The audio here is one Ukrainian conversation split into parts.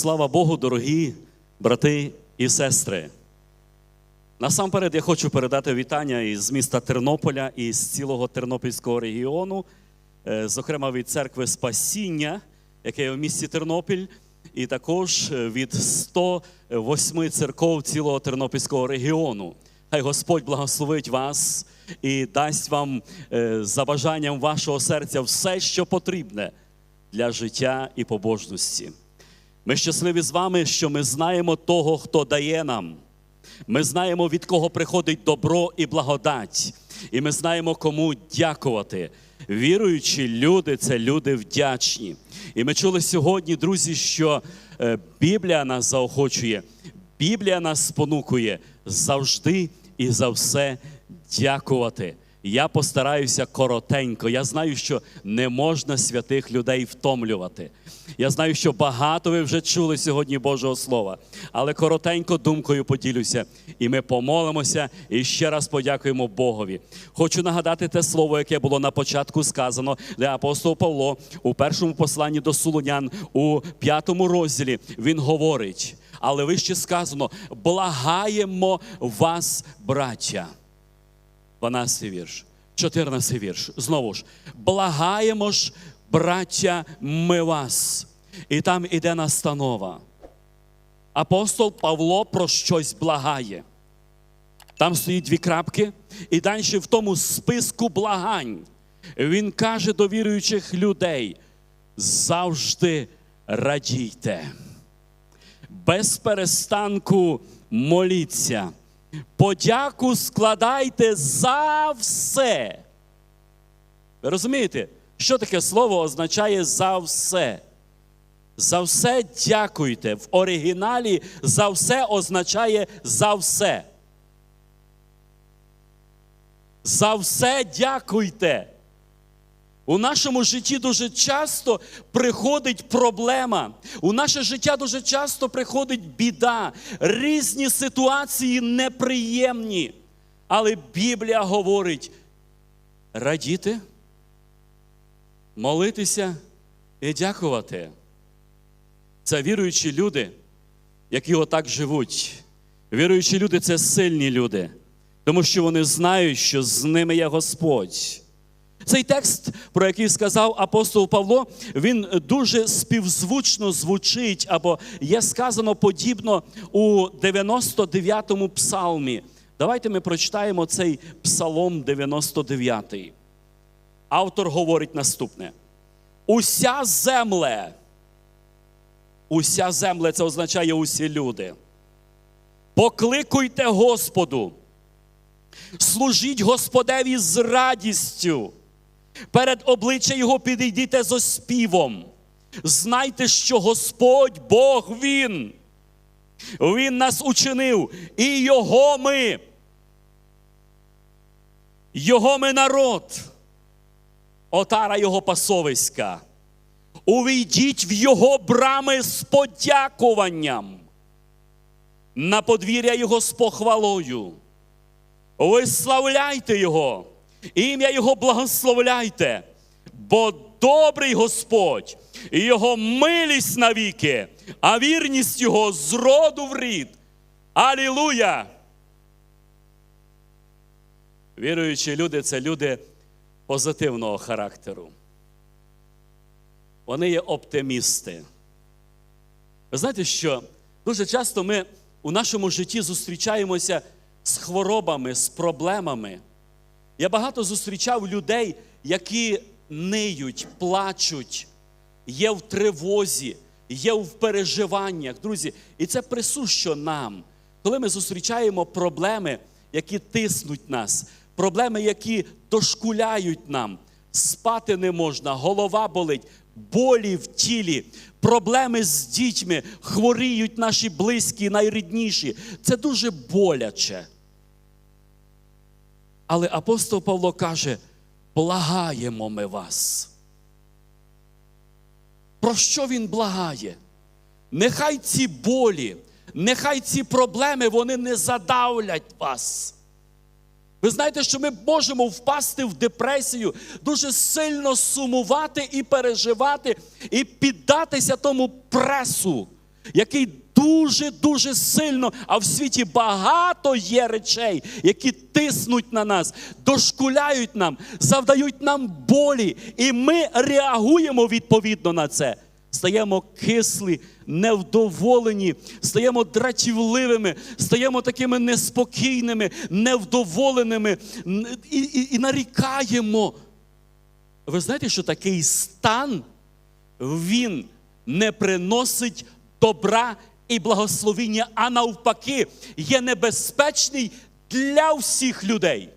Слава Богу, дорогі брати і сестри. Насамперед я хочу передати вітання із міста Тернополя і з цілого Тернопільського регіону, е, зокрема від церкви Спасіння, яке є в місті Тернопіль, і також е, від 108 церков цілого Тернопільського регіону. Хай Господь благословить вас і дасть вам е, за бажанням вашого серця все, що потрібне для життя і побожності. Ми щасливі з вами, що ми знаємо того, хто дає нам. Ми знаємо, від кого приходить добро і благодать. І ми знаємо, кому дякувати. Віруючі люди це люди вдячні. І ми чули сьогодні, друзі, що е, Біблія нас заохочує, Біблія нас спонукує завжди і за все дякувати. Я постараюся коротенько. Я знаю, що не можна святих людей втомлювати. Я знаю, що багато ви вже чули сьогодні Божого Слова, але коротенько думкою поділюся, і ми помолимося і ще раз подякуємо Богові. Хочу нагадати те слово, яке було на початку сказано, де апостол Павло у першому посланні до Солонян у п'ятому розділі він говорить. Але вище сказано: благаємо вас, браття. 12 вірш, 14 вірш. Знову ж, благаємо ж, браття, ми вас. І там іде настанова. Апостол Павло про щось благає. Там стоїть дві крапки, і далі в тому списку благань він каже до віруючих людей: завжди радійте, без перестанку моліться. Подяку складайте за все. Ви розумієте, що таке слово означає за все? За все дякуйте. В оригіналі за все означає за все. За все дякуйте. У нашому житті дуже часто приходить проблема. У наше життя дуже часто приходить біда, різні ситуації неприємні. Але Біблія говорить: радіти, молитися і дякувати. Це віруючі люди, які отак живуть. Віруючі люди це сильні люди, тому що вони знають, що з ними є Господь. Цей текст, про який сказав апостол Павло, він дуже співзвучно звучить, або є сказано подібно у 99-му псалмі. Давайте ми прочитаємо цей псалом 99. й Автор говорить наступне: Уся земле, уся земле це означає усі люди. Покликуйте Господу, служіть Господеві з радістю. Перед обличчя Його підійдіте з оспівом. Знайте, що Господь Бог Він. Він нас учинив, і Його ми. Його ми народ, отара Його пасовиська. Увійдіть в Його брами з подякуванням, на подвір'я Його з похвалою. Виславляйте Його ім'я Його благословляйте, бо добрий Господь і Його милість навіки, а вірність Його з роду в рід. Алілуя! Віруючі люди це люди позитивного характеру. Вони є оптимісти. Ви знаєте, що дуже часто ми у нашому житті зустрічаємося з хворобами, з проблемами. Я багато зустрічав людей, які ниють, плачуть, є в тривозі, є в переживаннях. Друзі, і це присущо нам, коли ми зустрічаємо проблеми, які тиснуть нас, проблеми, які дошкуляють нам, спати не можна, голова болить, болі в тілі, проблеми з дітьми, хворіють наші близькі, найрідніші. Це дуже боляче. Але апостол Павло каже: благаємо ми вас. Про що він благає? Нехай ці болі, нехай ці проблеми вони не задавлять вас. Ви знаєте, що ми можемо впасти в депресію, дуже сильно сумувати і переживати, і піддатися тому пресу, який дуже-дуже сильно, а в світі багато є речей, які тиснуть на нас, дошкуляють нам, завдають нам болі, і ми реагуємо відповідно на це. Стаємо кислі, невдоволені, стаємо дратівливими, стаємо такими неспокійними, невдоволеними і, і, і нарікаємо. Ви знаєте, що такий стан він не приносить добра і благословіння, а навпаки, є небезпечний для всіх людей.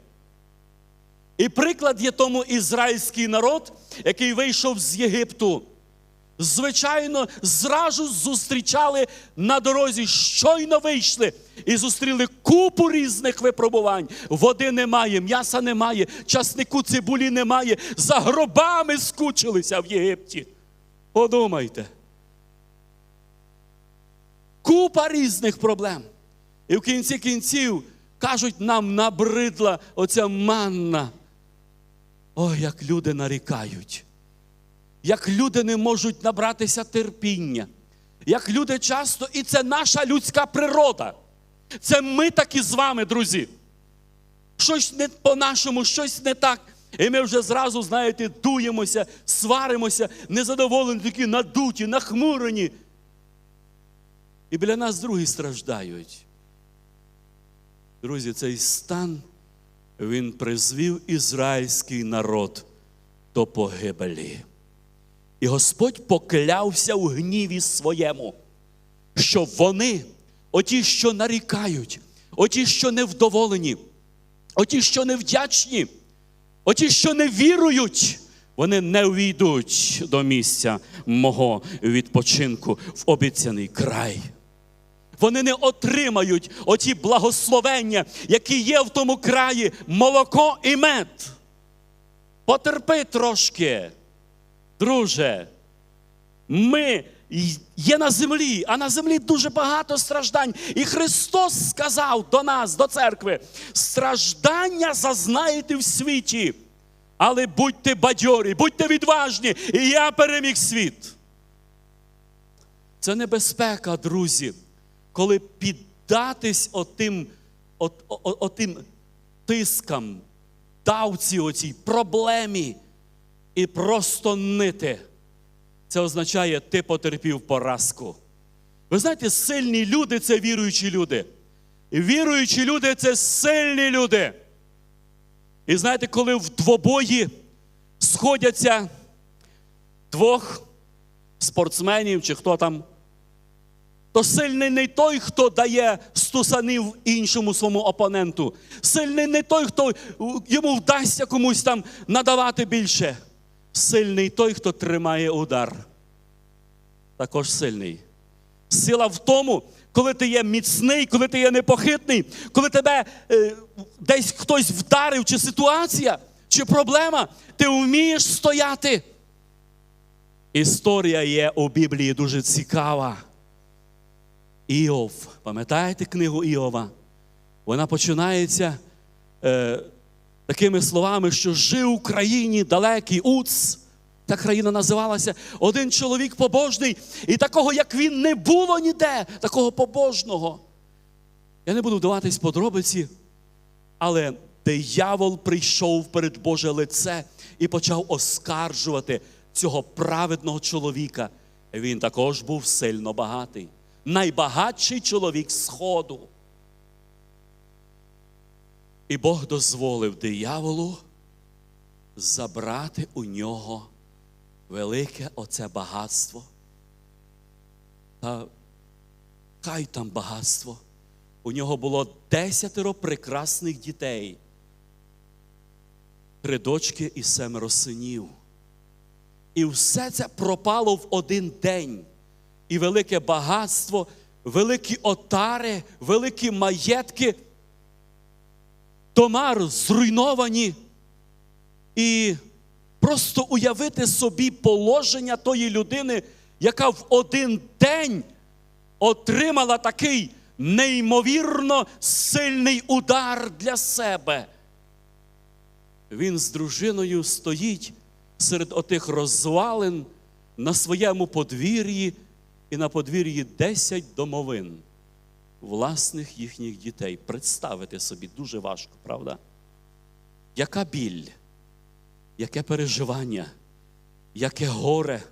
І приклад є тому ізраїльський народ, який вийшов з Єгипту. Звичайно, зразу зустрічали на дорозі, щойно вийшли і зустріли купу різних випробувань. Води немає, м'яса немає, часнику цибулі немає, за гробами скучилися в Єгипті. Подумайте. Купа різних проблем. І в кінці кінців кажуть, нам набридла оця манна. Ой, як люди нарікають як люди не можуть набратися терпіння, як люди часто, і це наша людська природа. Це ми такі з вами, друзі. Щось не по-нашому, щось не так. І ми вже зразу, знаєте, дуємося, сваримося, незадоволені, такі надуті, нахмурені. І біля нас другі страждають. Друзі, цей стан він призвів ізраїльський народ до погибелі. І Господь поклявся у гніві своєму, що вони, оті, що нарікають, оті, що невдоволені, оті, що невдячні, оті, що не вірують, вони не увійдуть до місця мого відпочинку в обіцяний край. Вони не отримають оті благословення, які є в тому краї молоко і мед. Потерпи трошки. Друже, ми є на землі, а на землі дуже багато страждань. І Христос сказав до нас, до церкви, страждання зазнаєте в світі, але будьте бадьорі, будьте відважні, і я переміг світ. Це небезпека, друзі, коли піддатись отим, от, от, отим тискам, давці оцій проблемі і просто нити. Це означає, ти потерпів поразку. Ви знаєте, сильні люди це віруючі люди. І віруючі люди це сильні люди. І знаєте, коли в двобої сходяться двох спортсменів чи хто там, то сильний не той, хто дає стусанів іншому своєму опоненту. Сильний не той, хто йому вдасться комусь там надавати більше. Сильний той, хто тримає удар. Також сильний. Сила в тому, коли ти є міцний, коли ти є непохитний, коли тебе е, десь хтось вдарив, чи ситуація, чи проблема, ти вмієш стояти. Історія є у Біблії дуже цікава. Іов, пам'ятаєте книгу Іова? Вона починається е, такими словами, що жив у країні далекий Уц. Та країна називалася один чоловік побожний, і такого, як він, не було ніде, такого побожного. Я не буду вдаватись подробиці, але диявол прийшов перед Боже лице і почав оскаржувати цього праведного чоловіка. Він також був сильно багатий, найбагатший чоловік Сходу. І Бог дозволив дияволу забрати у нього велике оце багатство. Та хай там багатство. У нього було десятеро прекрасних дітей, три дочки і семеро синів. І все це пропало в один день. І велике багатство, великі отари, великі маєтки, дома зруйновані. І просто уявити собі положення тої людини, яка в один день отримала такий неймовірно сильний удар для себе. Він з дружиною стоїть серед отих розвалин на своєму подвір'ї і на подвір'ї 10 домовин власних їхніх дітей. Представити собі дуже важко, правда? Яка біль, яке переживання, яке горе.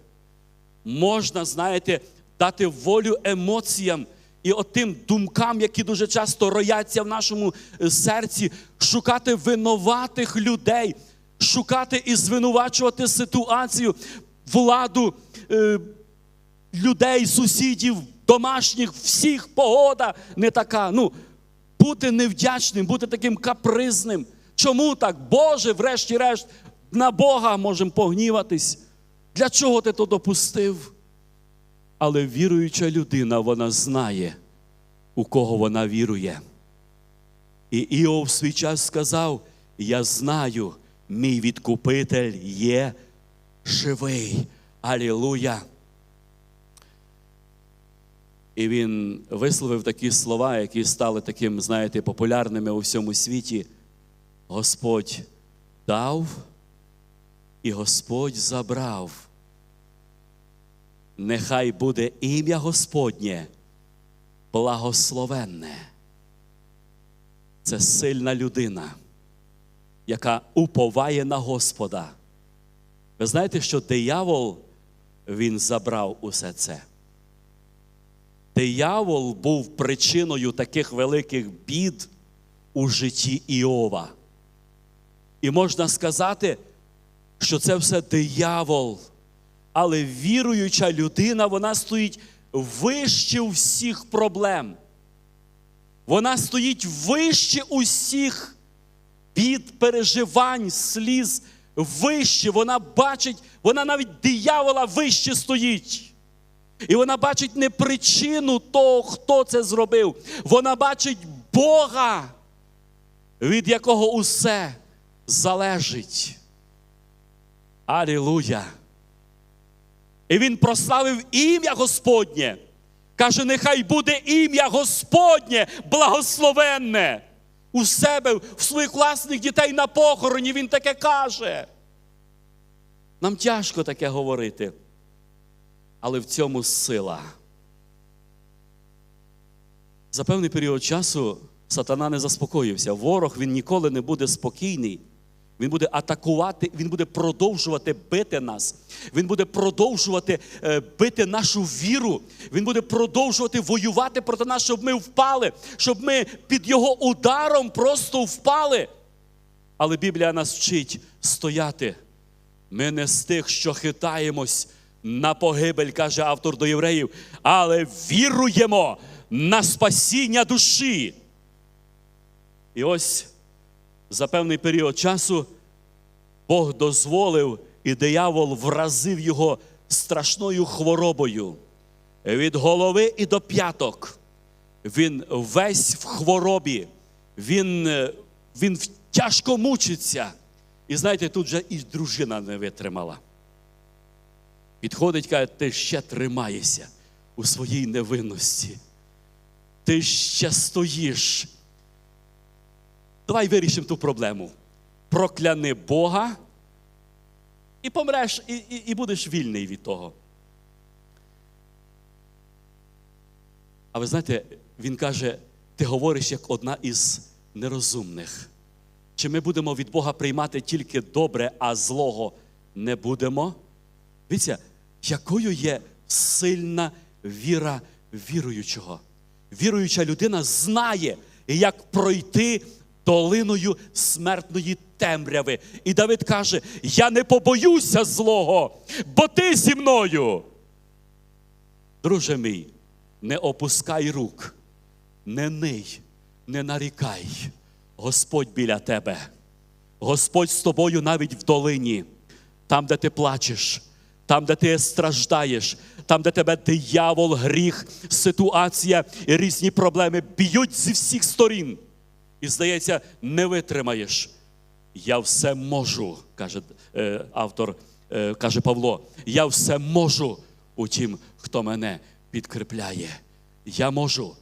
Можна, знаєте, дати волю емоціям і отим думкам, які дуже часто рояться в нашому е, серці, шукати винуватих людей, шукати і звинувачувати ситуацію, владу е, людей, сусідів, домашніх, всіх погода не така. Ну, бути невдячним, бути таким капризним. Чому так? Боже, врешті-решт, на Бога можемо погніватись. Для чого ти то допустив? Але віруюча людина, вона знає, у кого вона вірує. І Іов свій час сказав: Я знаю, мій відкупитель є живий. Алілуя. І він висловив такі слова, які стали таким, знаєте, популярними у всьому світі. Господь дав і Господь забрав. Нехай буде ім'я Господнє благословенне. Це сильна людина, яка уповає на Господа. Ви знаєте, що диявол він забрав усе це. Диявол був причиною таких великих бід у житті Іова. І можна сказати, що це все диявол. Але віруюча людина, вона стоїть вище всіх проблем. Вона стоїть вище усіх бід, переживань, сліз, вище. Вона бачить, вона навіть диявола вище стоїть. І вона бачить не причину того, хто це зробив. Вона бачить Бога, від якого усе залежить. Алілуя! І він прославив ім'я Господнє. Каже, нехай буде ім'я Господнє благословенне. У себе, в своїх власних дітей на похороні він таке каже. Нам тяжко таке говорити, але в цьому сила. За певний період часу сатана не заспокоївся. Ворог він ніколи не буде спокійний. Він буде атакувати, він буде продовжувати бити нас. Він буде продовжувати е, бити нашу віру. Він буде продовжувати воювати проти нас, щоб ми впали, щоб ми під його ударом просто впали. Але Біблія нас вчить стояти. Ми не з тих, що хитаємось на погибель, каже автор до євреїв, але віруємо на спасіння душі. І ось за певний період часу Бог дозволив, і диявол вразив його страшною хворобою. Від голови і до п'яток. Він весь в хворобі, він, е, він тяжко мучиться. І знаєте, тут вже і дружина не витримала. Підходить, каже, ти ще тримаєшся у своїй невинності. Ти ще стоїш. Давай вирішимо ту проблему. Прокляни Бога і помреш, і, і, і будеш вільний від того. А ви знаєте, він каже: ти говориш як одна із нерозумних. Чи ми будемо від Бога приймати тільки добре, а злого не будемо? Дивіться, якою є сильна віра віруючого. Віруюча людина знає, як пройти долиною смертної темряви. І Давид каже: Я не побоюся злого, бо ти зі мною. Друже мій, не опускай рук, не ний, не нарікай. Господь біля тебе. Господь з тобою навіть в долині, там, де ти плачеш, там, де ти страждаєш, там, де тебе диявол, гріх, ситуація і різні проблеми б'ють зі всіх сторін. І, здається, не витримаєш. Я все можу, каже е, автор, е, каже Павло, я все можу у тім, хто мене підкріпляє. Я можу.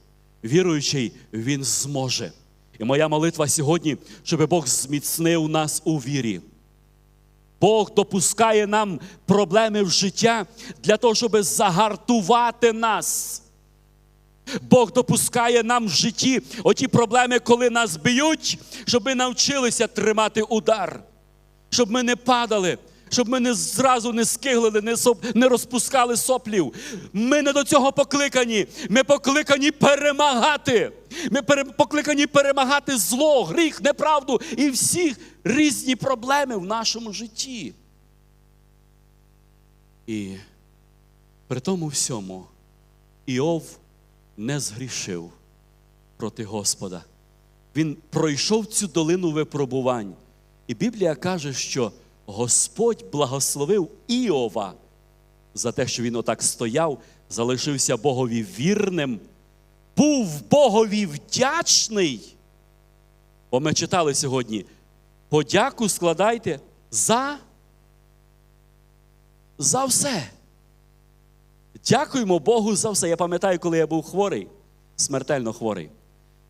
Віруючий, він зможе. І моя молитва сьогодні, щоб Бог зміцнив нас у вірі. Бог допускає нам проблеми в життя для того, щоб загартувати нас. Бог допускає нам в житті оті проблеми, коли нас б'ють, щоб ми навчилися тримати удар, щоб ми не падали, щоб ми не зразу не скиглили, не, соп, не розпускали соплів. Ми не до цього покликані. Ми покликані перемагати. Ми пере, покликані перемагати зло, гріх, неправду і всі різні проблеми в нашому житті. І при тому всьому Іов не згрішив проти Господа. Він пройшов цю долину випробувань. І Біблія каже, що Господь благословив Іова за те, що він отак стояв, залишився Богові вірним, був Богові вдячний. Бо ми читали сьогодні: подяку складайте за, за все. Дякуємо Богу за все. Я пам'ятаю, коли я був хворий, смертельно хворий.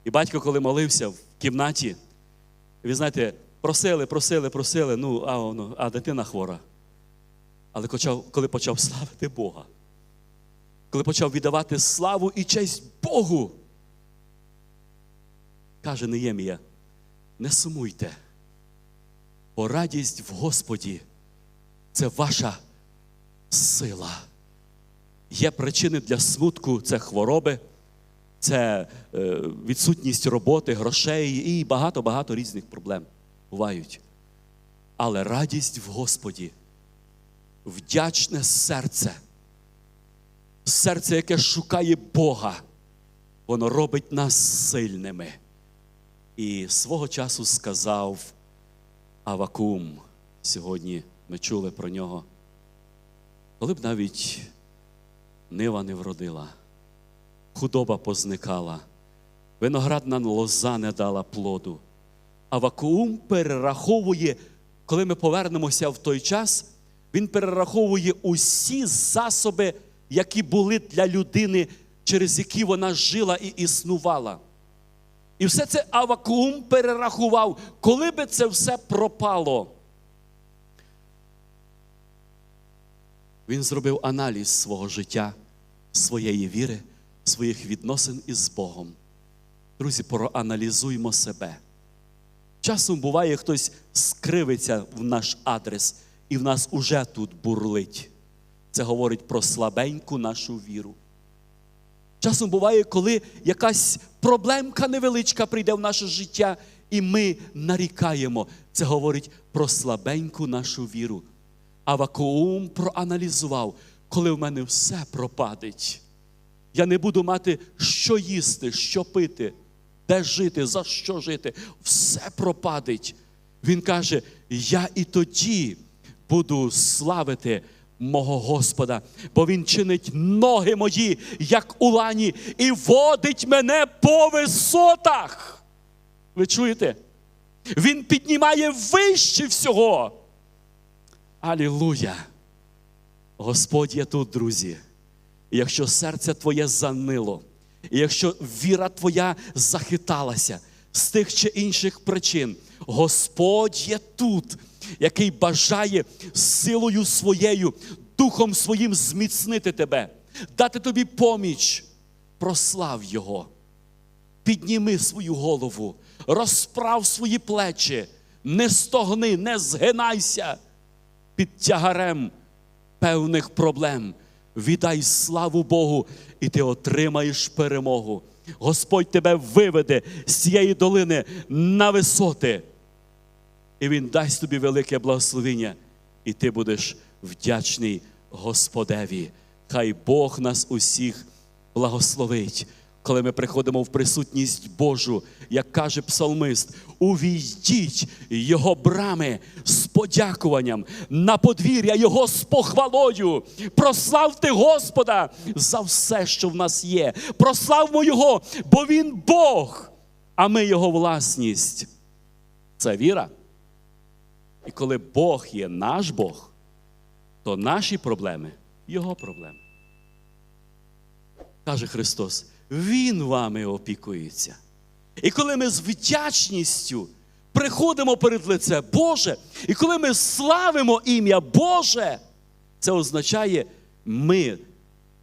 І батько, коли молився в кімнаті, ви знаєте, просили, просили, просили, ну, а, ну, а дитина хвора. Але коли почав славити Бога, коли почав віддавати славу і честь Богу, каже Неємія, не сумуйте, бо радість в Господі це ваша сила. Є причини для смутку, це хвороби, це е, відсутність роботи, грошей і багато-багато різних проблем бувають. Але радість в Господі, вдячне серце, серце, яке шукає Бога, воно робить нас сильними. І свого часу сказав Авакум, сьогодні ми чули про нього, коли б навіть нива не вродила, худоба позникала, виноградна лоза не дала плоду. А вакуум перераховує, коли ми повернемося в той час, він перераховує усі засоби, які були для людини, через які вона жила і існувала. І все це Авакуум перерахував, коли би це все пропало. Він зробив аналіз свого життя, своєї віри, своїх відносин із Богом. Друзі, проаналізуймо себе. Часом буває, хтось скривиться в наш адрес, і в нас уже тут бурлить. Це говорить про слабеньку нашу віру. Часом буває, коли якась проблемка невеличка прийде в наше життя, і ми нарікаємо. Це говорить про слабеньку нашу віру. Авакуум проаналізував, коли в мене все пропадить. Я не буду мати, що їсти, що пити, де жити, за що жити. Все пропадить. Він каже: я і тоді буду славити мого Господа, бо Він чинить ноги мої, як у лані, і водить мене по висотах. Ви чуєте? Він піднімає вище всього. Алілуя! Господь є тут, друзі. Якщо серце твоє занило, і якщо віра твоя захиталася з тих чи інших причин, Господь є тут, який бажає силою своєю, духом своїм зміцнити тебе, дати тобі поміч. Прослав Його. Підніми свою голову, розправ свої плечі, не стогни, не згинайся під тягарем певних проблем. Віддай славу Богу, і ти отримаєш перемогу. Господь тебе виведе з цієї долини на висоти. І Він дасть тобі велике благословення, і ти будеш вдячний Господеві. Хай Бог нас усіх благословить, коли ми приходимо в присутність Божу, як каже псалмист, увійдіть Його брами з подякуванням, на подвір'я Його з похвалою. Прославте Господа за все, що в нас є. Прославмо Його, бо Він Бог, а ми Його власність. Це віра. І коли Бог є наш Бог, то наші проблеми Його проблеми. Каже Христос, Він вами опікується. І коли ми з вдячністю приходимо перед лице Боже. І коли ми славимо ім'я Боже, це означає, ми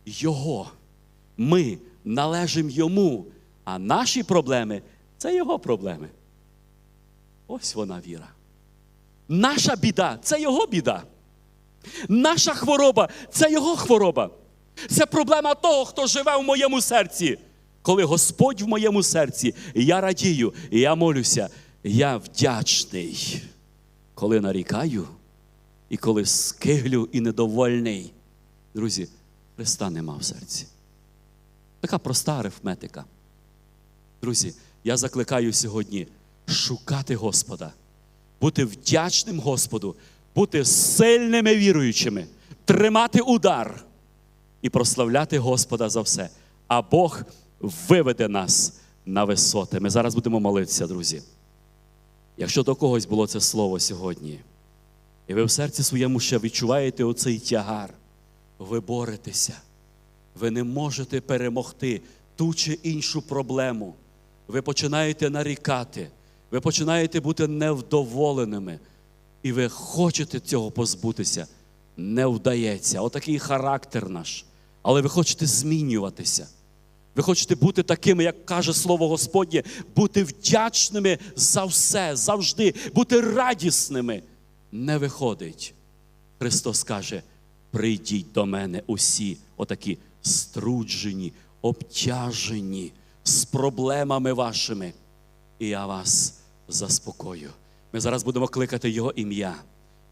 Його. Ми належимо Йому. А наші проблеми це Його проблеми. Ось вона віра. Наша біда це Його біда. Наша хвороба це Його хвороба. Це проблема того, хто живе в моєму серці. Коли Господь в моєму серці, я радію, я молюся, я вдячний. Коли нарікаю, і коли скиглю і недовольний. Друзі, Христа нема в серці. Така проста арифметика. Друзі, я закликаю сьогодні шукати Господа, бути вдячним Господу, бути сильними віруючими, тримати удар і прославляти Господа за все. А Бог виведе нас на висоти. Ми зараз будемо молитися, друзі. Якщо до когось було це слово сьогодні, і ви в серці своєму ще відчуваєте оцей тягар, ви боретеся, ви не можете перемогти ту чи іншу проблему. Ви починаєте нарікати, ви починаєте бути невдоволеними, і ви хочете цього позбутися. Не вдається. Отакий характер наш. Але ви хочете змінюватися. Ви хочете бути такими, як каже Слово Господнє, бути вдячними за все, завжди, бути радісними. Не виходить. Христос каже: прийдіть до мене усі, отакі струджені, обтяжені з проблемами вашими, і я вас заспокою. Ми зараз будемо кликати Його ім'я.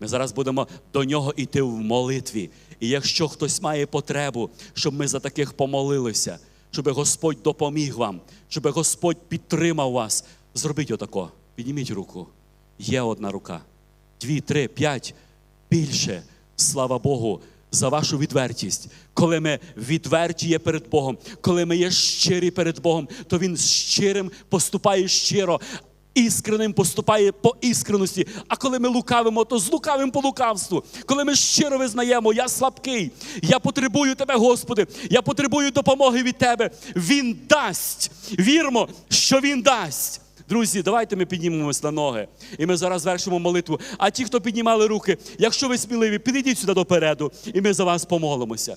Ми зараз будемо до нього йти в молитві. І якщо хтось має потребу, щоб ми за таких помолилися, щоб Господь допоміг вам, щоб Господь підтримав вас, зробіть отако. Підніміть руку. Є одна рука. Дві, три, п'ять. Більше. Слава Богу, за вашу відвертість. Коли ми відверті є перед Богом, коли ми є щирі перед Богом, то Він щирим поступає щиро. Іскренним поступає по іскреності. А коли ми лукавимо, то з лукавим по лукавству. Коли ми щиро визнаємо, я слабкий, я потребую тебе, Господи, я потребую допомоги від Тебе. Він дасть. Вірмо, що Він дасть. Друзі, давайте ми піднімемось на ноги. І ми зараз вершимо молитву. А ті, хто піднімали руки, якщо ви сміливі, підійдіть сюди допереду, і ми за вас помолимося.